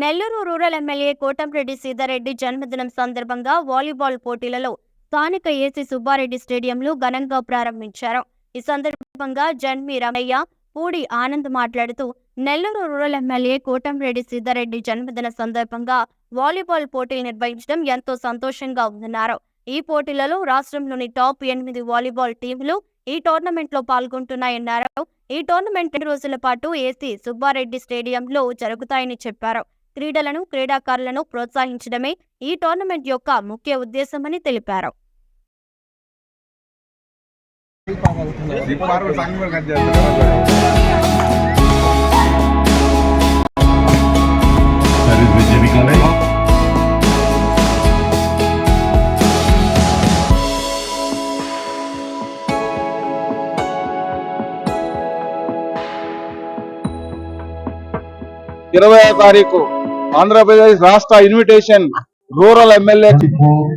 Nellore rural MLA Kotamreddy Seethareddy జన్మదినం సందర్భంగా volleyball పోటీలలో స్థానిక ఏసీ సుబ్బారెడ్డి స్టేడియంలో ఘనంగా ప్రారంభించారు. ఈ సందర్భంగా జన్మి రమయ్య పూడి ఆనంద్ మాట్లాడుతూ నెల్లూరు రూరల్ ఎమ్మెల్యే కోటంరెడ్డి సీతారెడ్డి జన్మదిన సందర్భంగా వాలీబాల్ పోటీలు నిర్వహించడం ఎంతో సంతోషంగా ఉందన్నారు. ఈ పోటీలలో రాష్ట్రంలోని టాప్ ఎనిమిది వాలీబాల్ టీంలు ఈ టోర్నమెంట్లో పాల్గొంటున్నాయన్నారు. ఈ టోర్నమెంట్ రెండు రోజుల పాటు ఏసీ సుబ్బారెడ్డి స్టేడియంలో జరుగుతాయని చెప్పారు. క్రీడలను క్రీడాకారులను ప్రోత్సహించడమే ఈ టోర్నమెంట్ యొక్క ముఖ్య ఉద్దేశమని తెలిపారు. ఇరవై తారీఖు ఆంధ్రప్రదేశ్ రాష్ట్ర ఇన్విటేషన్ రూరల్ ఎమ్మెల్యే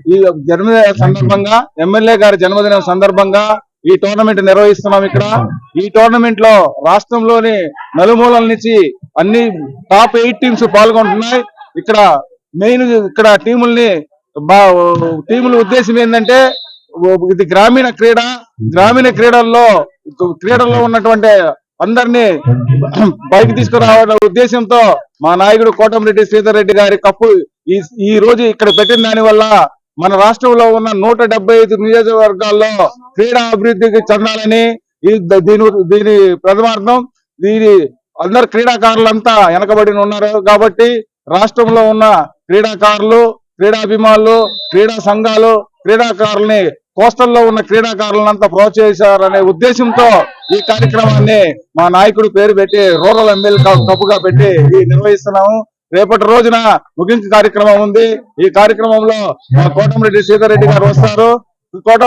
ఈ జన్మదిన సందర్భంగా ఎమ్మెల్యే గారి జన్మదినం సందర్భంగా ఈ టోర్నమెంట్ నిర్వహిస్తున్నాం ఇక్కడ. ఈ టోర్నమెంట్లో రాష్ట్రంలోని నలుమూలల నుంచి అన్ని టాప్ ఎయిట్ టీమ్స్ పాల్గొంటున్నాయి. ఇక్కడ మెయిన్ ఇక్కడ టీముల్ని బా- టీముల ఉద్దేశం ఏంటంటే ఇది గ్రామీణ క్రీడ. గ్రామీణ క్రీడల్లో క్రీడల్లో ఉన్నటువంటి అందరినీ బయట తీసుకురావాలనే ఉద్దేశంతో మా నాయకుడు కోటమిరెడ్డి శ్రీధర్ రెడ్డి గారి కప్పు ఈ ఈ రోజు ఇక్కడ పెట్టిన దాని వల్ల మన రాష్ట్రంలో ఉన్న నూట ఐదు నియోజకవర్గాల్లో క్రీడా అభివృద్ధికి చెందాలని ఈ దీని దీని ప్రథమార్థం దీని అందరు క్రీడాకారులంతా వెనకబడి ఉన్నారు కాబట్టి రాష్ట్రంలో ఉన్న క్రీడాకారులు క్రీడాభిమానులు క్రీడా సంఘాలు క్రీడాకారుల్ని కోస్టల్లో ఉన్న క్రీడాకారులంతా ప్రోత్సహించారనే ఉద్దేశంతో ఈ కార్యక్రమాన్ని మా నాయకుడు పేరు పెట్టి రూరల్ ఎమ్మెల్యే కప్పుగా పెట్టి నిర్వహిస్తున్నాము. రేపటి రోజున ముగింపు కార్యక్రమం ఉంది. ఈ కార్యక్రమంలో మా కోటమిరెడ్డి రెడ్డి గారు వస్తారు. కోట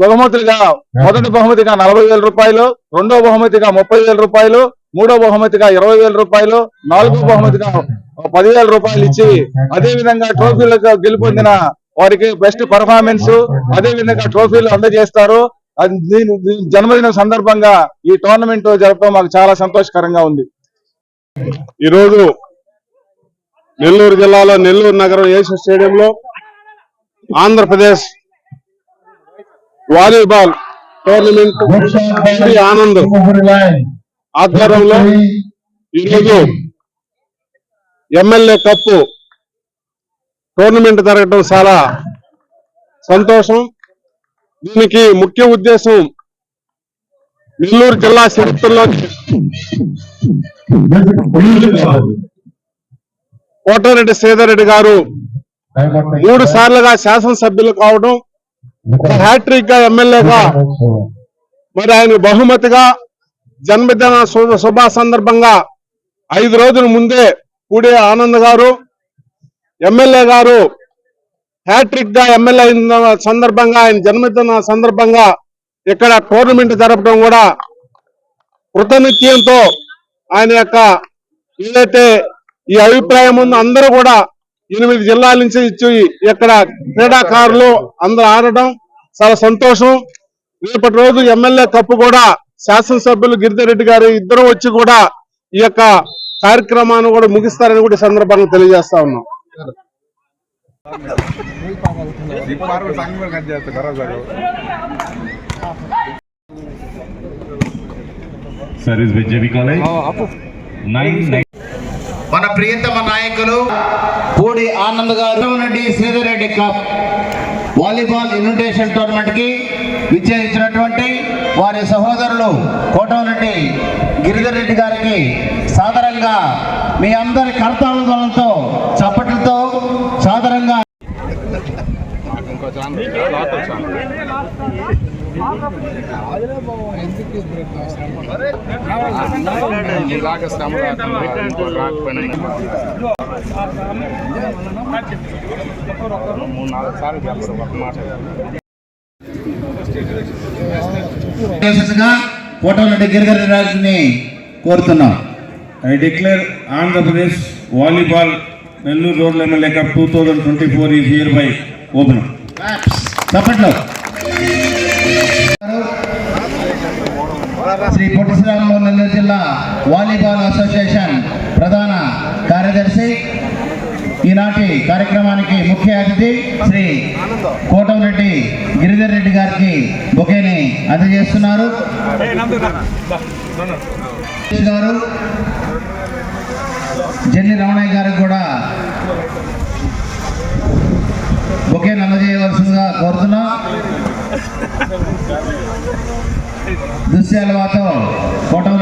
బహుమతులుగా మొదటి బహుమతిగా నలభై వేల రూపాయలు రెండో బహుమతిగా ముప్పై వేల రూపాయలు మూడో బహుమతిగా ఇరవై వేల రూపాయలు నాలుగో బహుమతిగా పదివేల రూపాయలు ఇచ్చి అదే విధంగా ట్రోఫీలకు గెలుపొందిన వారికి బెస్ట్ పర్ఫార్మెన్స్ అదే విధంగా ట్రోఫీలు అందజేస్తారు. జన్మదినం సందర్భంగా ఈ టోర్నమెంట్ జరపడం మాకు చాలా సంతోషకరంగా ఉంది. ఈ రోజు నెల్లూరు జిల్లాలో నెల్లూరు నగరం ఏసు స్టేడియంలో ఆంధ్రప్రదేశ్ వాలీబాల్ టోర్నమెంట్ ఆనంద్ ఆధ్వర్యంలో ఈరోజు ఎమ్మెల్యే కప్పు టోర్నమెంట్ జరగడం చాలా సంతోషం. దీనికి ముఖ్య ఉద్దేశం నెల్లూరు జిల్లా చరిత్రలో కోటారెడ్డి శ్రీధర్ గారు మూడు సార్లుగా శాసనసభ్యులు కావడం హ్యాట్రిక్గా ఎమ్మెల్యేగా మరి ఆయన బహుమతిగా జన్మదిన శుభ శుభ సందర్భంగా ఐదు రోజుల ముందే పూడే ఆనంద్ గారు ఎమ్మెల్యే గారు హ్యాట్రిక్గా ఎమ్మెల్యే అయిన సందర్భంగా ఆయన జన్మదిన సందర్భంగా ఇక్కడ టోర్నమెంట్ జరపడం కూడా కృతనిత్యంతో ఆయన యొక్క ఏదైతే ఈ అభిప్రాయం ఉందో అందరూ కూడా ఎనిమిది జిల్లాల నుంచి ఇచ్చి ఇక్కడ క్రీడాకారులు అందరూ ఆడటం చాలా సంతోషం. రేపటి రోజు ఎమ్మెల్యే కప్పు కూడా శాసనసభ్యులు గిరిధరెడ్డి గారు ఇద్దరు వచ్చి కూడా ఈ యొక్క కార్యక్రమాన్ని కూడా ముగిస్తారని కూడా సందర్భంగా తెలియజేస్తా ఉన్నాం. కట్. మన ప్రియతమ నాయకులు పూడి ఆనంద్ గారు Reddy Sridhar Reddy cup volleyball invitation టోర్నమెంట్కి విచ్చేయించినటువంటి వారి సహోదరులు కోటమిరెడ్డి గిరిధర్ రెడ్డి గారికి సాదరంగా మీ అందరి కర్తవ్యాలతో ఇంకోటి రాకపోయినా మూడు నాలుగు సార్లు చెప్పరు ఒక మాట విశేషంగా కోటమిరెడ్డి గిరిధర్ రెడ్డి గారిని కోరుతున్నాం. I declare Andhra Pradesh Volleyball Nellore Rural MLA Cup 2024 is hereby open. చప్పట్లో Shri Potti Sriramulu Nellore జిల్లా వాలీబాల్ అసోసియేషన్ ప్రధాన కార్యదర్శి. ఈనాటి కార్యక్రమానికి ముఖ్య అతిథి శ్రీ కోటంరెడ్డి గిరిధర్ రెడ్డి గారికి బొకేని అందజేస్తున్నారు. గారు జెన్ని రమణయ్య గారికి కూడా బొకేని అందజేయవలసిందిగా కోరుతున్నాం. దుశ్యాలవాతో ఫోటో